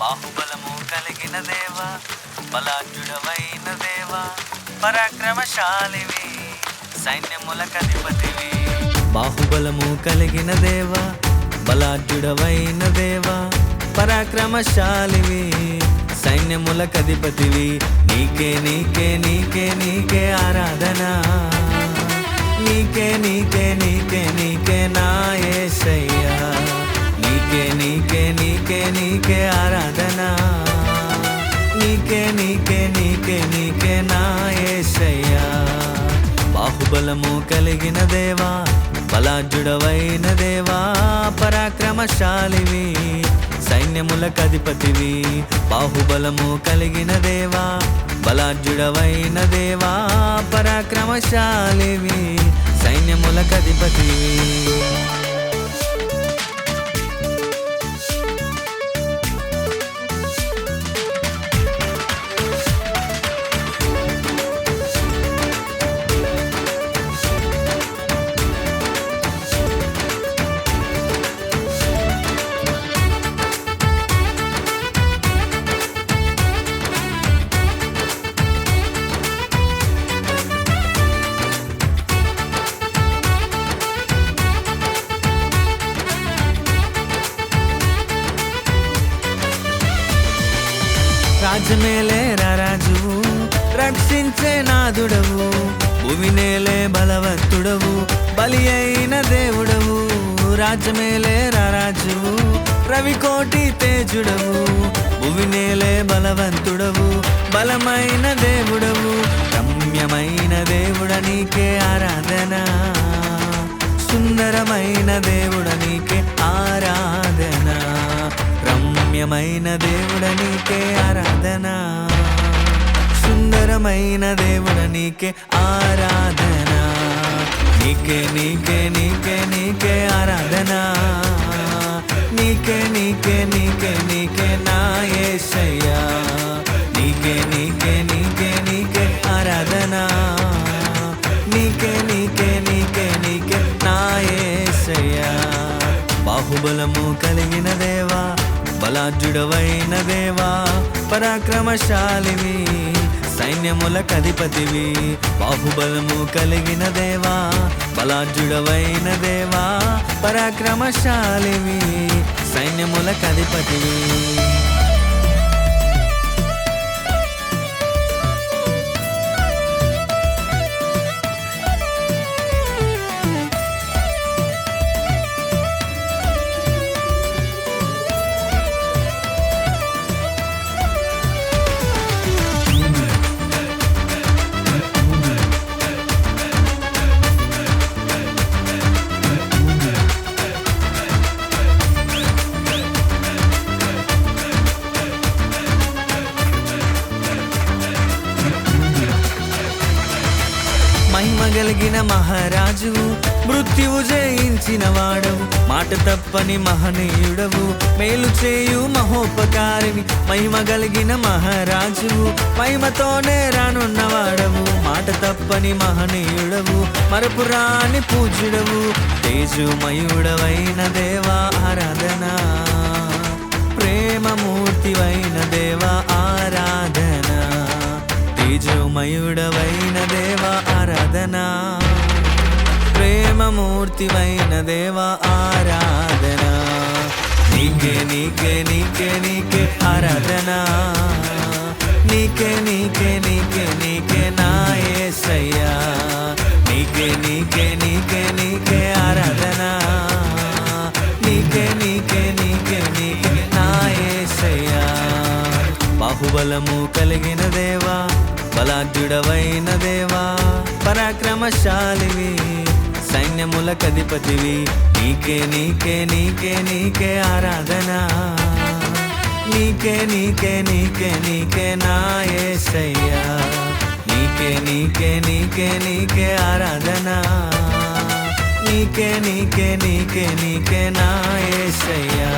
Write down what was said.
బాహుబలము కలిగిన దేవా బలాఢ్యుడవైన దేవా పరాక్రమశాలివి సైన్యములకధిపతివి బాహుబలము కలిగిన దేవా బలాఢ్యుడవైన దేవా పరాక్రమశాలివి సైన్యములకధిపతివి నీకే నీకే నీకే నీకే ఆరాధన. నీకే నీకే నీకే నీకే నా నీకే నీకే నీకే నీకే ఆరాధన. నీకే నీకే నీకే నీకే నా బాహుబలము కలిగిన దేవా బలాజుడవైన దేవా పరాక్రమశాలివి సైన్యములకు అధిపతివి. బాహుబలము కలిగిన దేవా బలాజుడవైన దేవా పరాక్రమశాలివి సైన్యములకు అధిపతివి రాజు? రక్షించే నాదుడవు భూమినేలే బలవంతుడవు బలి అయిన దేవుడవు. రాజమేలే రాజు? రవికోటి తేజుడవు భూమినేలే బలవంతుడవు బలమైన దేవుడవు. సుందరమైన దేవుడనికే ఆరాధన. సుందరమైన దేవుడనికే ఆరాధన. నీకే నీకే నీకే నీకే ఆరాధన. నీకే నీకే నీకే నీకే నా ఏసయ్యా. నీకే నీకే నీకే నీకే ఆరాధన. నీకే నీకే నీకే నీకే నా ఏసయ్యా. బాహుబలము కలిగినదే బలాజుడవైన దేవా పరాక్రమశాలివి సైన్యముల కధిపతివి బాహుబలము కలిగిన దేవా బలాజుడవైన దేవా పరాక్రమశాలివి సైన్యములకు మహిమ కలిగిన మహారాజు మృత్యువు జయించిన వాడవు. మాట తప్పని మహనీయుడవు మేలు చేయు మహోపకారిని మహిమ కలిగిన మహారాజు మహిమతోనే రానున్నవాడవు మాట తప్పని మహనీయుడవు మరపురాని పూజుడవు తేజుమయుడవైన దేవా ఆరాధన. ప్రేమమూర్తివైన దేవా ఆరాధన. తేజోమయుడవైన దేవా ఆరాధనా. ప్రేమమూర్తివైన దేవ ఆరాధన. నీకే నీకే నీకే నీకే ఆరాధన. నీకే నీకే నీకే నీకే నా యేసయ్యా నీకే నీకే నీకే నీకే ఆరాధన. నీకే నీకే నీకే నీకే నా యేసయ్యా బాహుబలము కలిగిన దేవా. బలాఢ్యుడవైన దేవా పరాక్రమశాలివి సైన్యముల కధిపతివి. నీకే నీకే నీకే నీకే ఆరాధన. నీకే నీకే నీకే నీకే నా యేసయ్యా నీకే నీకే నీకే నీకే ఆరాధన. నీకే నీకే నీకే నీకే నా యేసయ్యా